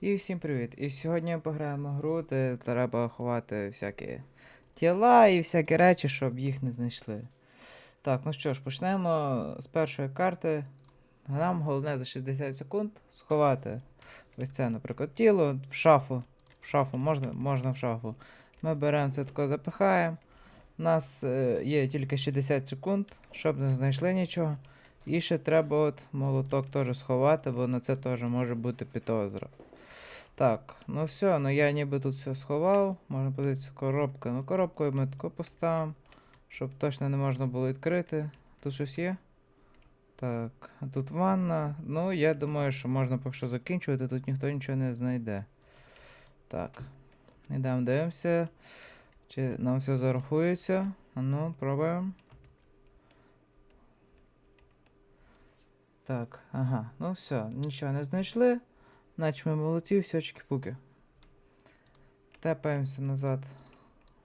І всім привіт! І сьогодні ми пограємо гру, де треба ховати всякі тіла і всякі речі, щоб їх не знайшли. Так, ну що ж, почнемо з першої карти. Нам головне за 60 секунд сховати ось це, наприклад, тіло в шафу. В шафу можна, можна в шафу. Ми беремо це тако, запихаємо. У нас е, є тільки 60 секунд, щоб не знайшли нічого. І ще треба от молоток теж сховати, бо на це теж може бути підозра. Так, ну все, ну я ніби тут все сховав. Можна подивитися коробка. Ну коробкою ми тако поставимо, щоб точно не можна було відкрити. Тут щось є? Так, тут ванна. Ну, я думаю, що можна поки що закінчувати, тут ніхто нічого не знайде. Так. Йдемо дивимося. Чи нам все зарахується? Ну, пробуємо. Так, ага, ну все, нічого не знайшли. Значить ми молодці, все чики-пуки. Тепаємося назад.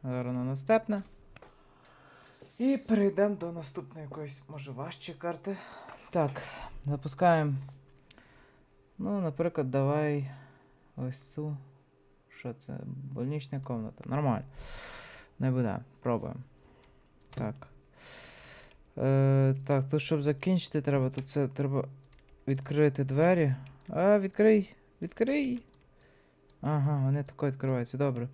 Зараз на наступне. І перейдемо до наступної якоїсь, може, важчої карти. Так, запускаємо. Ну, наприклад, давай ось цю. Що це? Больнична комната. Нормально. Не буде. Пробуємо. Так. Е, так, тут щоб закінчити треба, тут це треба відкрити двері. А, відкрий, відкрий. Ага, вони тако відкриваються, добре.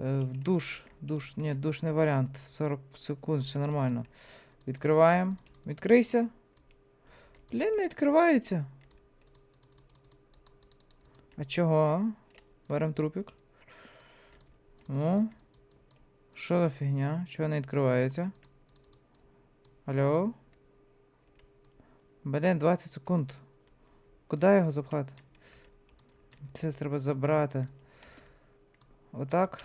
Е, душ, душ, ні, душ не варіант. 40 секунд, все нормально. Відкриваємо. Відкрийся. Блін, не відкривається. А чого? Берем трупик. Ну. Що за фігня? Чого не відкривається? Алло? Блін, 20 секунд. Куди його запхати? Це треба забрати. Отак.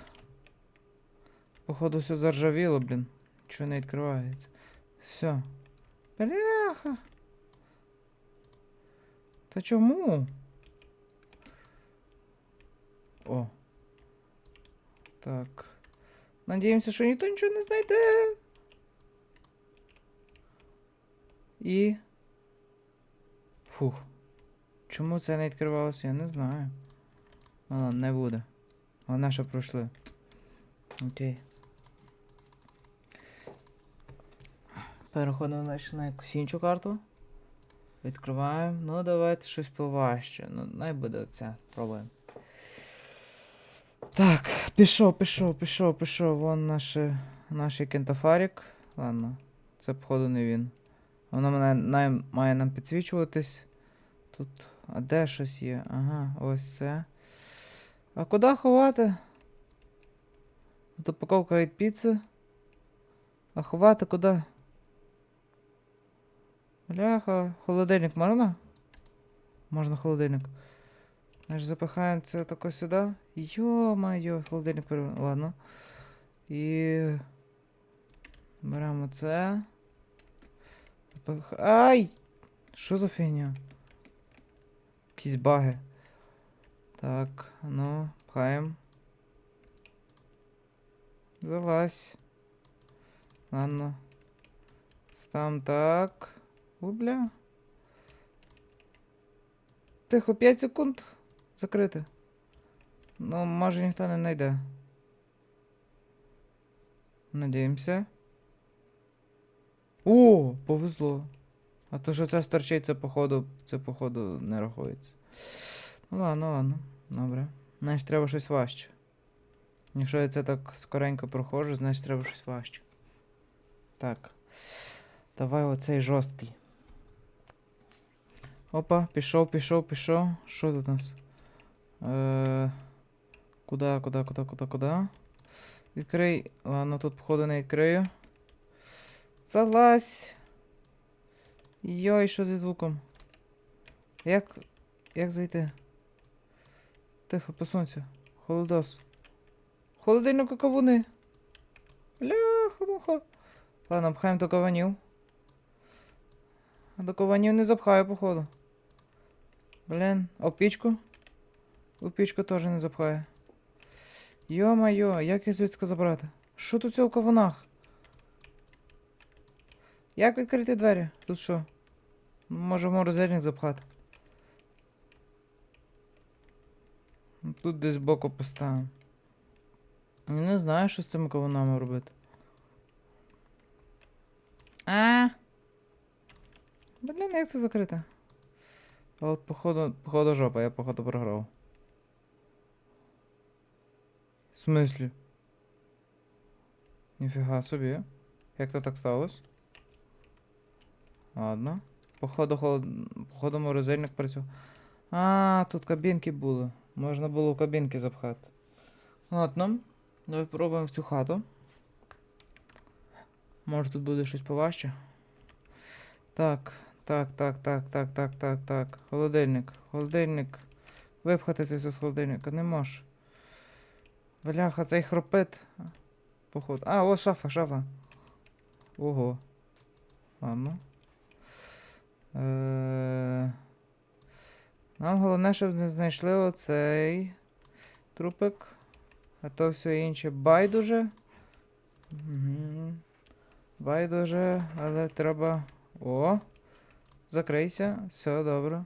Походу все заржавіло, блін. Чого не відкривається? Все. Бляха. Та чому? О. Так. Надіємося, що ніхто нічого не знайде. І. Фух. Чому це не відкривалося, я не знаю. Ну ладно, не буде. Головне, що пройшли. Окей. Переходимо значить, на якусь іншу карту. Відкриваємо. Ну, давайте щось поважче. Ну, най буде оця. Пробуємо. Так, пішов, пішов, пішов, пішов. Вон наш, наш кентафарік. Ладно, це походу не він. Воно мене має нам підсвічуватись. Тут. А де щось є? Ага, ось це. А куди ховати? Тут упаковка від піци. А ховати куди? Бляха, холодильник можна? Можна холодильник. Значить, запихаємо це тако сюди. Йо-майо, холодильник пере... Ладно. І. Беремо це. Запих... Ай! Що за фігня? Якісь баги. Так, ну, пхаємо. Залазь. Ладно. Стам так. Бля. Тихо, 5 секунд. Закрити. Ну, може ніхто не знайде. Надіємося. О, повезло. А то, що це сторчить, це походу, це походу не рахується. Ну ладно, ладно. Добре. Значить, треба щось важче. Якщо я це так скоренько проходжу, значить треба щось важче. Так. Давай оцей жорсткий. Опа, пішов, пішов, пішов. Що тут у нас? Е, куда, куда, куда, куда, куда? Відкрий. Ладно, тут походу не відкрию. Залазь. Йой, що зі звуком? Як. Як зайти? Тихо, посунься. Холодос. Холодильник кавуни. Бляха, муха. Ладно, пхаємо до каванів. До каванів не запхаю, походу. Блін, в пічку? У пічку теж не запхаю. Йо-майо, як я звідси забрати? Що тут у кавунах? Як відкрити двері? Тут що? Може в запхати. Тут десь боку поставимо. Не знаю, що з цими кавунами робити. А. Блін, як це закрите? От походу, походу жопа, я походу програв. В смислі? Ніфіга собі. Як то так сталося? Ладно. Походу, холод... походу морозильник працював. А, тут кабінки були. Можна було в кабінки запхати. Ладно. Давай пробуємо в цю хату. Може тут буде щось поважче. Так, так, так, так, так, так, так, так. Холодильник. Холодильник. Випхати це все з холодильника не можеш. Бляха, цей хропит. Походу. А, о, шафа, шафа. Ого. Ладно. Е... Нам головне, щоб не знайшли оцей трупик. А то все інше байдуже. Угу. Байдуже, але треба. О! Закрийся. Все добре.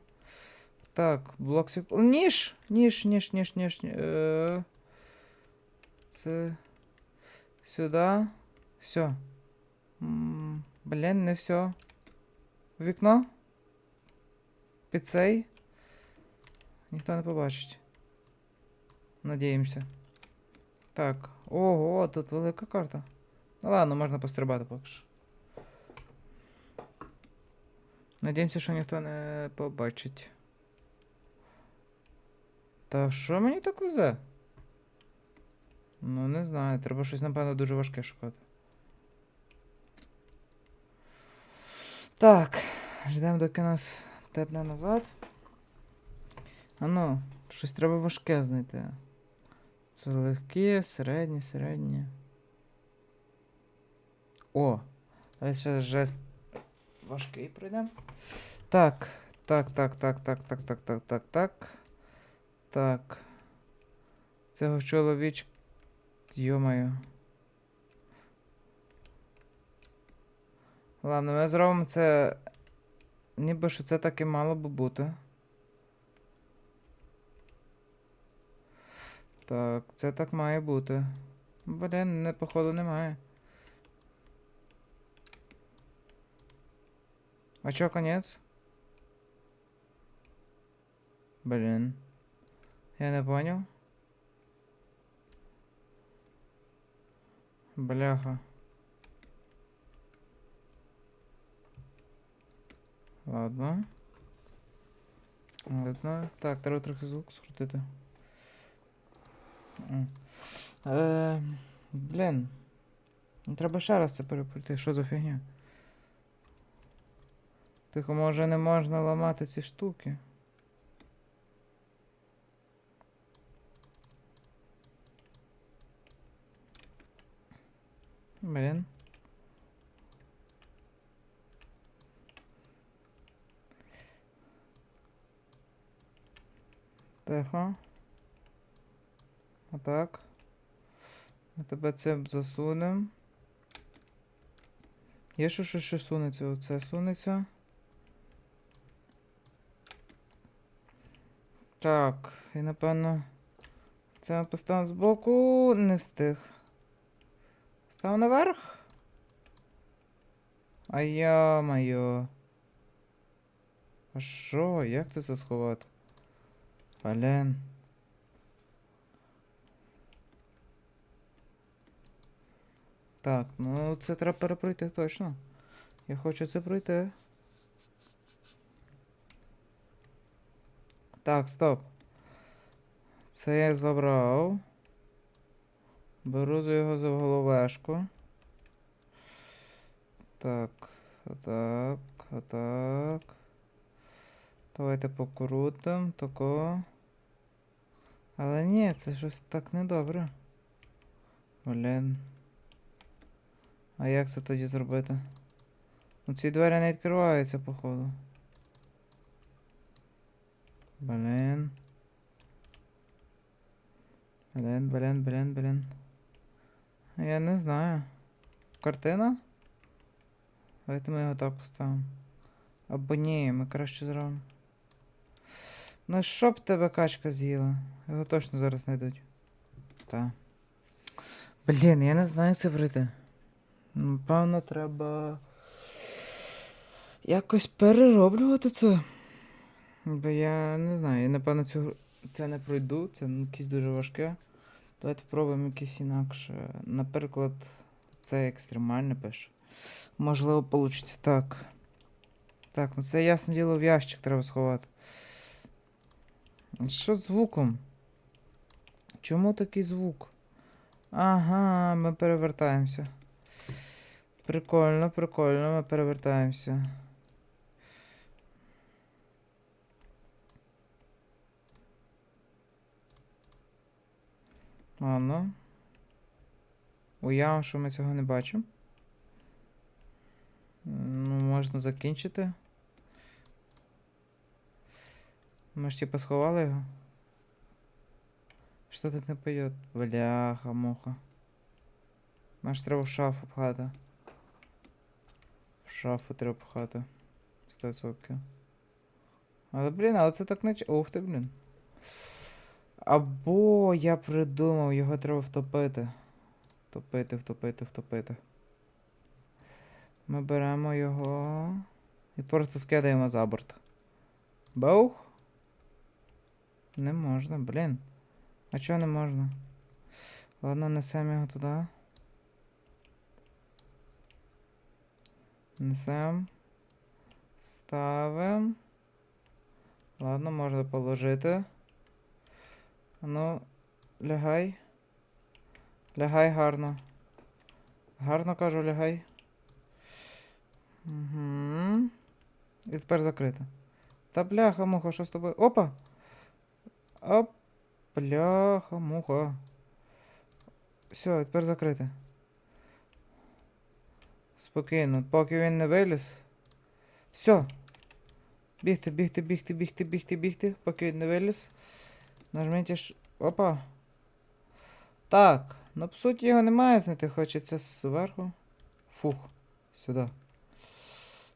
Так, блок сіп... Ніж! Ніж, ніж, ніж, ніж. Е... Це. Сюди. Все. Блін, не все. Вікно. Під цей. Ніхто не побачить. Надіємося. Так. Ого, тут велика карта. Ну ладно, можна пострибати поки що. Надіємося, що ніхто не побачить. Та що мені так везе? Ну, не знаю, треба щось, напевно, дуже важке шукати. Так, ждемо, доки нас тепне назад. А ну, щось треба важке знайти. Це легкі, середні, середні. О! Давай ще жест важкий пройдемо. Так, так, так, так, так, так, так, так, так, так. Так. Цього чоловіч. Йомаю. Ладно, ми зробимо це. Ніби що це так і мало би бути. Так, це так має бути. Блін, не, походу немає. А чо, конець? Блін. Я не понял. Бляха. Ладно. Ладно. Так, треба трохи звук скрутити. Е, блін. Ну, Треба ще раз це перепройти. Що за фігня? Тихо, може не можна ламати ці штуки. Блін. Тихо. Отак. Ми тебе цим засунем. Є що що ще сунеться? Оце сунеться. Так, і напевно. Це ми поставимо збоку. Не встиг. Став наверх. А я моє. А що? Як це сховати? Блін. Так, ну це треба перепройти точно. Я хочу це пройти. Так, стоп. Це я забрав. Беру за його за головешку. Так, отак, отак. Давайте покрутим, тако. Але ні, це щось так недобре. Блін. А як це тоді зробити? Ну ці двері не відкриваються, походу. Блін. Блін, блін, блін, блін. Я не знаю. Картина? Давайте ми його так поставимо. Або ні, ми краще зробимо. Ну щоб тебе качка з'їла? Його точно зараз знайдуть. Та. Блін, я не знаю, як це пройти. Напевно, треба. Якось перероблювати це. Бо я не знаю, я напевно цю... це не пройду, це якесь дуже важке. Давайте спробуємо якесь інакше. Наприклад, це екстремальне пише. Можливо, вийде так. Так, ну це ясне діло в ящик треба сховати. Що з звуком? Чому такий звук? Ага, ми перевертаємося. Прикольно, прикольно, ми перевертаємося. Ладно. Уявимо, що ми цього не бачимо. Ну, можна закінчити. Ми ж типа сховали його. Що тут не поет? Бляха, муха. Маш треба в шафу пхати. В шафу треба пхати. 100%. Але, блін, але це так не... ч- Ух ти, блін. Або я придумав, його треба втопити. Втопити, втопити, втопити. Ми беремо його і просто скидаємо за борт. Баух? Не можна, блін. А чого не можна? Ладно, несемо його туди. Несем. Ставим. Ладно, можна положити. Ну, лягай. Лягай гарно. Гарно кажу, лягай. Угу. І тепер закрито. Та бляха, муха, що з тобою? Опа! Оп! Бляха, муха. Все, тепер закрите. Спокійно, поки він не виліз. Все. Бігти, бігти, бігти, бігти, бігти, бігти, поки він не виліз. Нажміть ж. Опа. Так. Ну, по суті, його немає знайти, хочеться зверху. Фух. Сюди.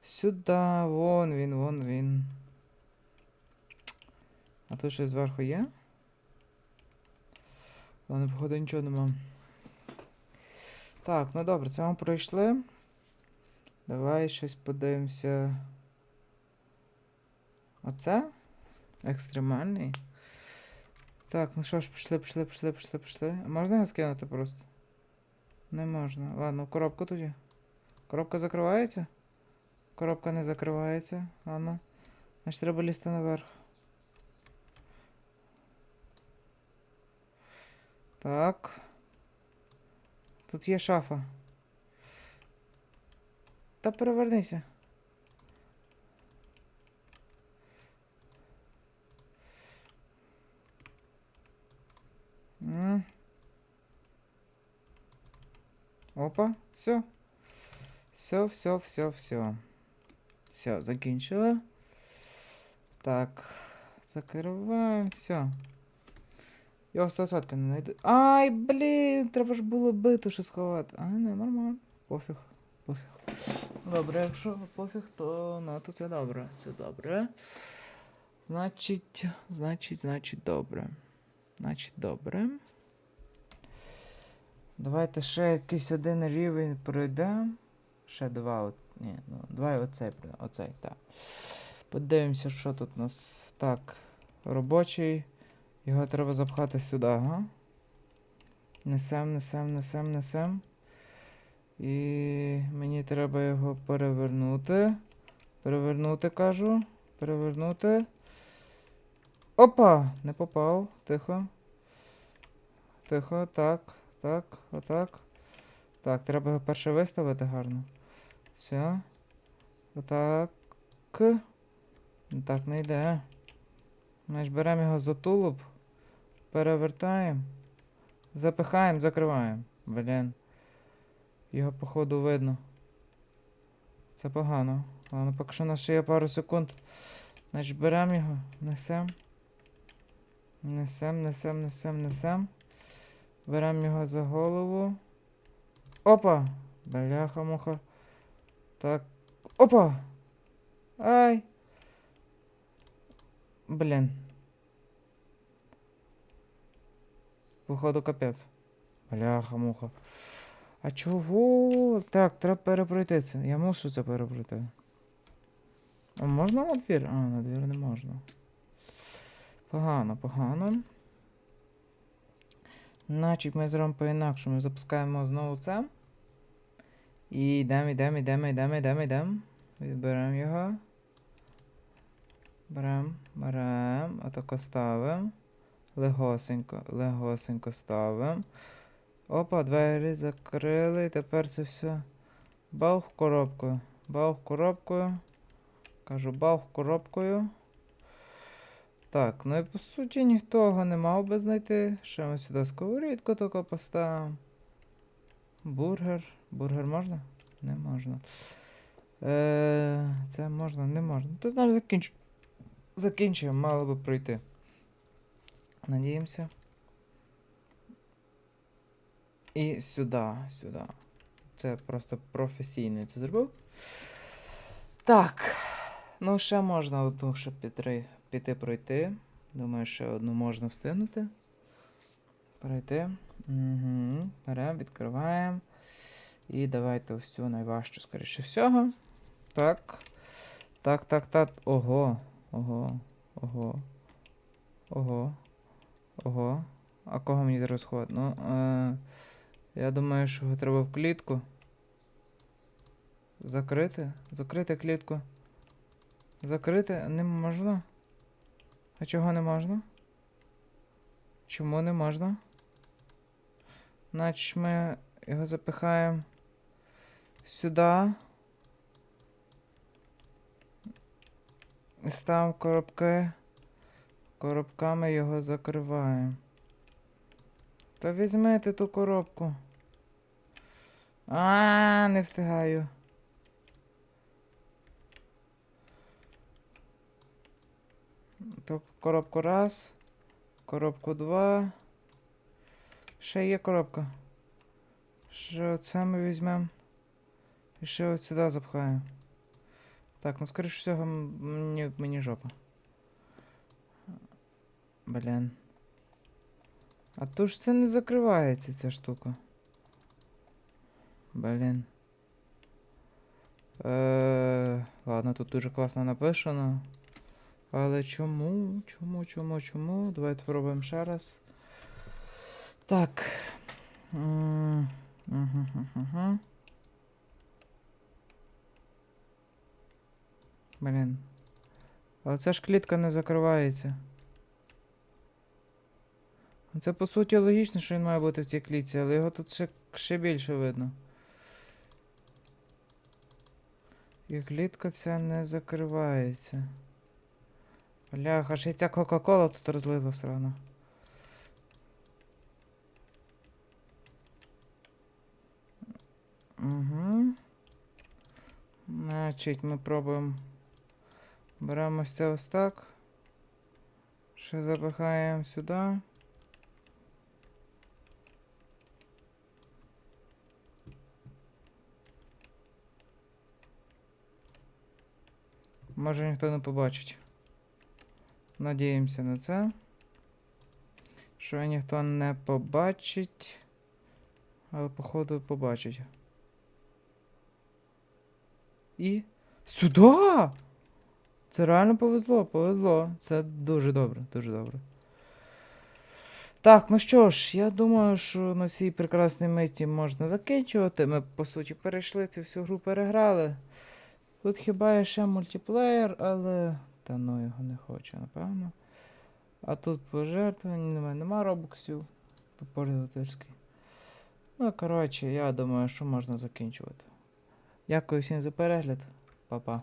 Сюди, вон він, вон він. А тут щось зверху є? Ладно, походу нічого нема. Так, ну добре, це ми пройшли. Давай щось подивимося. Оце? Екстремальний. Так, ну що ж, пішли, пішли, пішли, пішли, пішли. Можна його скинути просто? Не можна. Ладно, коробку тоді. Коробка закривається? Коробка не закривається. Ладно. Значить треба лізти наверх. Так. Тут є шафа. Та перевернися. М. Опа, все. Все, все, все, все. Все, закінчили. Так. Закриваємо. Все. Його 100% не знайду. Ай, блін, треба ж було биту що сховати. А, не, нормально. Пофіг. Пофіг. Добре, якщо пофіг, то ну то це добре. Це добре. Значить, значить, значить, добре. Значить, добре. Давайте ще якийсь один рівень пройдемо. Ще два. От, ні, ну, два і оцей. Оцей, так. Подивимося, що тут у нас. Так. Робочий. Його треба запхати сюди, ага. Несем, несем, несем, несем. І мені треба його перевернути. Перевернути, кажу. Перевернути. Опа! Не попав. Тихо. Тихо, так, так, отак. Так, треба його перше виставити гарно. Все. Отак. Так не йде. Значить, беремо його за тулуб, перевертаємо, запихаємо, закриваємо. Блін. Його походу видно. Це погано. Ладно, поки що у нас ще є пару секунд. Значить, беремо його, несем. Несем, несем, несем, несем. Беремо його за голову. Опа! Бляха-муха. Так. Опа! Ай! Блін. Походу капець. Бляха, муха. А чого? Так, треба перепройти це. Я мушу це перепройти. А можна на двір? А, на двір не можна. Погано, погано. Значить, ми зробимо по-інакшому. Запускаємо знову це. І йдемо, йдемо, йдемо, йдемо, йдемо, йдемо. Відберемо його. Берем, берем, отако ставимо. Легосенько, легосенько ставимо. Опа, двері закрили. Тепер це все. Баух коробкою. Баух коробкою. Кажу, баух коробкою. Так, ну і по суті ніхто не мав би знайти. Ще ми сюди сковорідку тако поставимо. Бургер. Бургер можна? Не можна. Е, це можна, не можна. То знаєш, закінч... закінчуємо, мало би пройти. Надіємося. І сюди, сюди. Це просто професійний це зробив. Так. Ну, ще можна одну ще піти, піти пройти. Думаю, ще одну можна встигнути. Пройти. Угу. Беремо, відкриваємо. І давайте ось цю найважчу, скоріше всього. Так. Так, так, так. Ого. Ого. Ого. Ого. Ого. А кого мені зараз ховати? Ну, е, я думаю, що його треба в клітку. Закрити? Закрити клітку. Закрити не можна? А чого не можна? Чому не можна? Значить ми його запихаємо сюди. Ставимо коробки. Коробками його закриваємо. Та візьмете ту коробку. А, не встигаю. То коробку раз. Коробку два. Ще є коробка. Ще оце ми візьмемо. І ще от сюди запхаємо. Так, ну скоріше всього мені, мені жопа. Блін. А то ж це не закривається ця штука. Блін. Е, ладно, тут дуже класно написано. Але чому? Чому, чому, чому? Давайте спробуємо ще раз. Так. Мгм, мгм, мгм. Блін. Але ця ж клітка не закривається. Це по суті логічно, що він має бути в цій клітці, але його тут ще, ще більше видно. І клітка ця не закривається. Бляха, ще ця Кока-Кола тут розлила срана. Угу. Значить, ми пробуємо. Беремо ось це ось так. Ще запихаємо сюди. Може ніхто не побачить. Надіємося на це. Що ніхто не побачить. Але походу побачить. І. Сюди! Це реально повезло, повезло. Це дуже добре, дуже добре. Так, ну що ж, я думаю, що на цій прекрасній миті можна закінчувати. Ми, по суті, перейшли цю всю гру, переграли. Тут хіба є ще мультиплеєр, але. Та ну його не хочу, напевно. А тут пожертвувань немає, нема робоксів. Тут пользовательський. Ну, коротше, я думаю, що можна закінчувати. Дякую всім за перегляд. Па-па.